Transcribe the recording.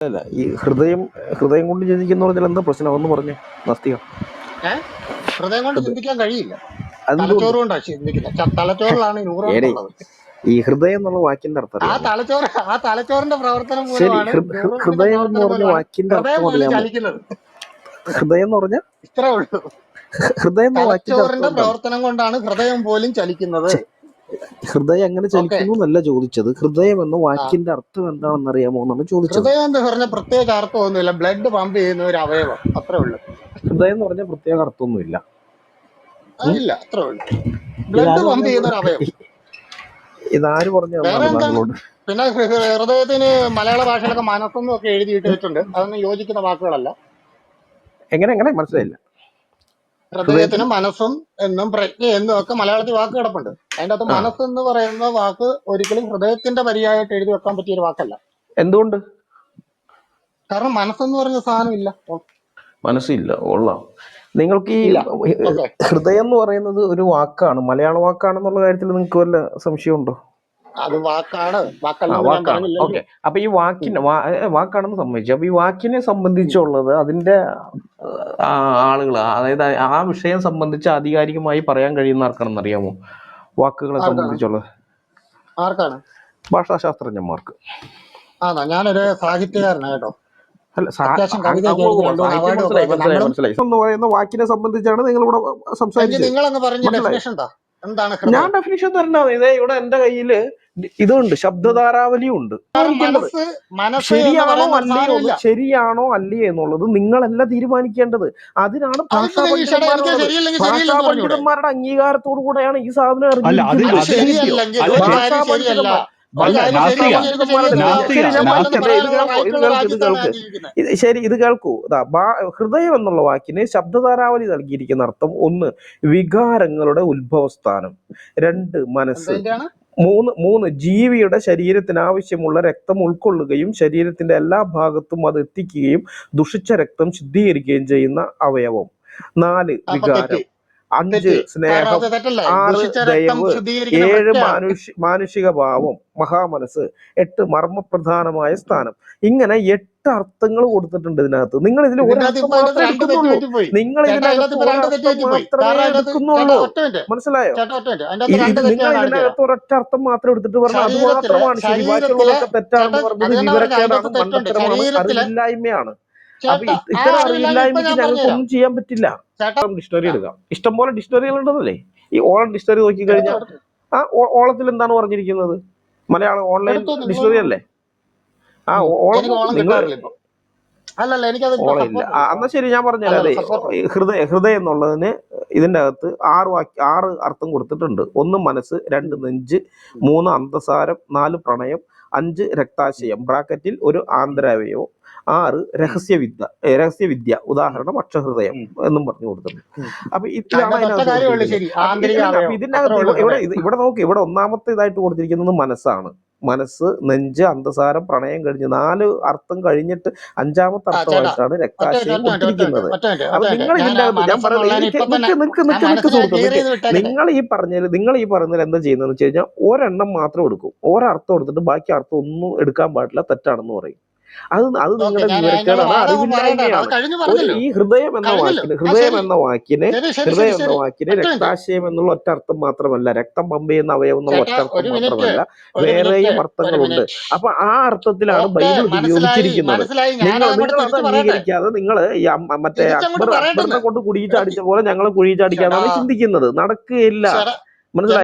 അല്ല ഈ ഹൃദയം ഹൃദയം കൊണ്ട് ചിന്തിക്കുന്ന പറഞ്ഞാൽ എന്താ പ്രശ്നം? ഒന്ന് പറഞ്ഞു നസ്തിക. ഹൃദയം കൊണ്ട് ചിന്തിക്കാൻ കഴിയില്ല. ചിന്തിക്കുന്നത് തലച്ചോറിലാണ് ഈ ഹൃദയം എന്നുള്ള വാക്കിന്റെ അർത്ഥം ആ തലച്ചോറ് ആ തലച്ചോറിന്റെ പ്രവർത്തനം ഹൃദയം എന്ന് പറഞ്ഞ വാക്കിന്റെ അർത്ഥം ഹൃദയം എന്ന് പറഞ്ഞ ഇത്രേ ഉള്ളൂ. ഹൃദയം പ്രവർത്തനം കൊണ്ടാണ് ഹൃദയം പോലും ചലിക്കുന്നത്. ഹൃദയം എങ്ങനെ ചലിക്കുന്നു എന്നല്ല ചോദിച്ചത്. ഹൃദയം എന്ന വാക്കിന്റെ അർത്ഥം എന്താണെന്ന് അറിയാമോ എന്നാണ് ചോദിച്ചത്. ഹൃദയം എന്ന് പറഞ്ഞ പ്രത്യേക അർത്ഥമൊന്നുമില്ല. ബ്ലഡ് പമ്പ് ചെയ്യുന്ന ഒരു അവയവം. അത്രേ ഉള്ളൂ. ഹൃദയം എന്ന് പറഞ്ഞ പ്രത്യേക അർത്ഥമൊന്നുമില്ല. ഇല്ല അത്രേ ഉള്ളൂ. ബ്ലഡ് ഇതാര് പമ്പ് ചെയ്യുന്ന ഒരു അവയവം. ഇതാര് പറഞ്ഞു താങ്കളോട് പിന്നെ ഹൃദയത്തിന് മലയാള ഭാഷയിലൊക്കെ മനസ്സെന്നും ഒക്കെ എഴുതിയിട്ട് വെച്ചിട്ടുണ്ട് അതൊന്നും യോജിക്കുന്ന വാക്കുകളല്ല. എങ്ങനെ എങ്ങനെ? മനസ്സിലായില്ല. ഹൃദയത്തിന് മനസ്സും എന്നും പ്രജ്ഞ എന്നും ഒക്കെ മലയാളത്തിൽ വാക്ക് കിടപ്പുണ്ട്. അതിന്റെ അകത്ത് മനസ്സ് എന്ന് പറയുന്ന വാക്ക് ഒരിക്കലും ഹൃദയത്തിന്റെ പര്യായമായിട്ട് എഴുതി വെക്കാൻ പറ്റിയ ഒരു വാക്കല്ല. എന്തുകൊണ്ട്? കാരണം മനസ്സെന്ന് പറഞ്ഞ സാധനം ഇല്ല. മനസ്സില്ല കൊള്ളാം. നിങ്ങൾക്ക് ഈ ഹൃദയം എന്ന് പറയുന്നത് ഒരു വാക്കാണ്. മലയാള വാക്കാണെന്നുള്ള കാര്യത്തിൽ നിങ്ങൾക്ക് വല്ല സംശയമുണ്ടോ? അത് വാക്കാണ്. വാക്കാണ്. ഓക്കെ. അപ്പൊ ഈ. വാക്കിന് വാക്കാണെന്ന് സംബന്ധിച്ചു അപ്പൊ ഈ വാക്കിനെ സംബന്ധിച്ചുള്ളത് അതിന്റെ ആളുകൾ അതായത് ആ വിഷയം സംബന്ധിച്ച് ആധികാരികമായി പറയാൻ കഴിയുന്ന ആർക്കാണെന്ന് അറിയാമോ? വാക്കുകളെ ആർക്കാണ്? സംബന്ധിച്ചുള്ളത്. ആർക്കാണ്? ഭാഷാശാസ്ത്രജ്ഞന്മാർക്ക്. ആണോ? ഞാനൊരു സാഹിത്യകാരനാണ് കേട്ടോ. എന്ന് പറയുന്ന വാക്കിനെ സംബന്ധിച്ചാണ് നിങ്ങൾ ഇവിടെ സംസാരിച്ചത് ഞാൻ ഡെഫിനിഷൻ തരണ ഇതേ ഇവിടെ എന്റെ കയ്യിൽ ഇതുണ്ട് ശബ്ദധാരാവലിയും ഉണ്ട്. മനസ്സ് മനസ്സ് എന്ന് ശരിയാണോ അല്ലയോ? ശരിയാണോ അല്ലയോ എന്നുള്ളത് നിങ്ങളല്ല തീരുമാനിക്കേണ്ടത്. അതിനാണ് ഭാഷാ പണ്ഡിതന്മാരുടെ അംഗീകാരത്തോടു കൂടെയാണ് ഈ സാധനം അല്ല ശരി ഇത് കേൾക്കൂ ഹൃദയം എന്നുള്ള വാക്കിന് ശബ്ദധാരാവലി നൽകിയിരിക്കുന്ന അർത്ഥം ഒന്ന് വികാരങ്ങളുടെ ഉത്ഭവസ്ഥാനം. രണ്ട് മനസ്സ്. മൂന്ന് മൂന്ന് ജീവിയുടെ ശരീരത്തിന് ആവശ്യമുള്ള രക്തം ഉൾക്കൊള്ളുകയും ശരീരത്തിന്റെ എല്ലാ ഭാഗത്തും അത് എത്തിക്കുകയും ദുഷിച്ച രക്തം ശുദ്ധീകരിക്കുകയും ചെയ്യുന്ന അവയവം. നാല് വികാരം. അഞ്ച് സ്നേഹം ആറ് ദയവ് ഏഴ് മാനുഷ് മാനുഷിക ഭാവം മഹാമനസ് എട്ട് മർമ്മപ്രധാനമായ സ്ഥാനം. ഇങ്ങനെ എട്ട് അർത്ഥങ്ങൾ കൊടുത്തിട്ടുണ്ട് ഇതിനകത്ത്. നിങ്ങൾ ഇതിൽ നിങ്ങൾ ഇതിനകത്ത് മാത്രമേ എടുക്കുന്നുള്ളൂ. മനസ്സിലായോ? നിങ്ങൾ ഇതിനകത്ത് ഒരൊറ്റ അർത്ഥം മാത്രം എടുത്തിട്ട് പറഞ്ഞാൽ അത് മാത്രമാണ് ശരി. ബാക്കിയുള്ളതൊക്കെ തെറ്റാണെന്ന് പറഞ്ഞത് വിവരക്കേടാണ് മണ്ടത്തരമാണ് അറിവില്ലായ്മയാണ്. അപ്പൊ ഇത്തരം ഞങ്ങൾക്ക് ഒന്നും ചെയ്യാൻ പറ്റില്ല. ഡിക്ഷണറി എടുക്കാം. ഇഷ്ടംപോലെ ഡിക്ഷണറികൾ ഉണ്ടെന്നല്ലേ? ഈ ഓളം ഡിക്ഷണറി നോക്കി കഴിഞ്ഞാൽ ആ ഓളത്തിൽ എന്താണ് പറഞ്ഞിരിക്കുന്നത്? മലയാളം ഓൺലൈൻ ഡിക്ഷണറി അല്ലേ? ആ. ഓളം നിങ്ങൾ കിട്ടാറില്ല അല്ലല്ല എനിക്കത് ഇപ്പൊ ഓളം ഇല്ല. സപ്പോർട്ട് ആ, എന്നാ ശരി ഞാൻ പറഞ്ഞുതരാം. അതെ ഹൃദയ ഹൃദയം എന്നുള്ളതിന് ഇതിന്റെ അകത്ത് ആറ് വാക്യ ആറ് അർത്ഥം കൊടുത്തിട്ടുണ്ട്. ഒന്ന് മനസ്സ് രണ്ട് നെഞ്ച് മൂന്ന് അന്തസാരം നാല് പ്രണയം അഞ്ച് രക്താശയം ബ്രാക്കറ്റിൽ ഒരു ആന്തരാവയവം ആറ്. രഹസ്യവിദ്യ രഹസ്യവിദ്യ ഉദാഹരണം അക്ഷഹൃദയം എന്നും പറഞ്ഞു കൊടുത്തിട്ടുണ്ട്. അപ്പൊ ഇതിനകത്ത് ഇതാണ് ഇവിടെ ഇവിടെ നോക്ക് ഇവിടെ ഒന്നാമത്തെ ഇതായിട്ട് കൊടുത്തിരിക്കുന്നത് മനസ്സാണ്. മനസ്സ് നെഞ്ച് അന്തസാരം പ്രണയം കഴിഞ്ഞ് നാല് അർത്ഥം കഴിഞ്ഞിട്ട് അഞ്ചാമത്തെ അർത്ഥമായിട്ടാണ് രക്താശയം മിനിറ്റ് അപ്പൊ നിങ്ങൾ ഞാൻ ഇതിന്റെ ആ ഞാൻ പറയുന്നത് നിങ്ങൾ ഈ പറഞ്ഞതിൽ നിങ്ങൾ ഈ പറഞ്ഞതിൽ എന്താ ചെയ്യുന്നതെന്ന് വെച്ച് കഴിഞ്ഞാൽ ഒരെണ്ണം മാത്രം എടുക്കും. ഒരർത്ഥം എടുത്തിട്ട് ബാക്കി അർത്ഥം ഒന്നും എടുക്കാൻ പാടില്ല തെറ്റാണെന്ന് പറയും. അത് അത് നിങ്ങളുടെ വിവരക്കേടാണ്. അറിവില്ലായ്മയാണ് ഈ ഹൃദയം എന്ന വാക്കിന് ഹൃദയം എന്ന വാക്കിന് ഹൃദയം എന്ന വാക്കിന് രക്താശയം എന്നുള്ള ഒറ്റ അർത്ഥം മാത്രമല്ല രക്തം പമ്പ് ചെയ്യുന്ന അവയവം എന്നുള്ള ഒറ്റ അർത്ഥം മാത്രമല്ല വേറെയും അർത്ഥങ്ങളുണ്ട്. അപ്പൊ ആ അർത്ഥത്തിലാണ് ബൈബിൾ ഉപയോഗിച്ചിരിക്കുന്നത്. നിങ്ങൾ ഞാനതങ്ങോട്ട് നിങ്ങൾ അത് അംഗീകരിക്കാതെ നിങ്ങൾ മറ്റേ അക്ബർ അക്ബറിനെ കൊണ്ട് കുഴിച്ചടിച്ച പോലെ ഞങ്ങൾ കുഴിച്ചടിക്കാന്നാണ് ചിന്തിക്കുന്നത്. നടക്കുകയില്ല. മനസ്സിലായി?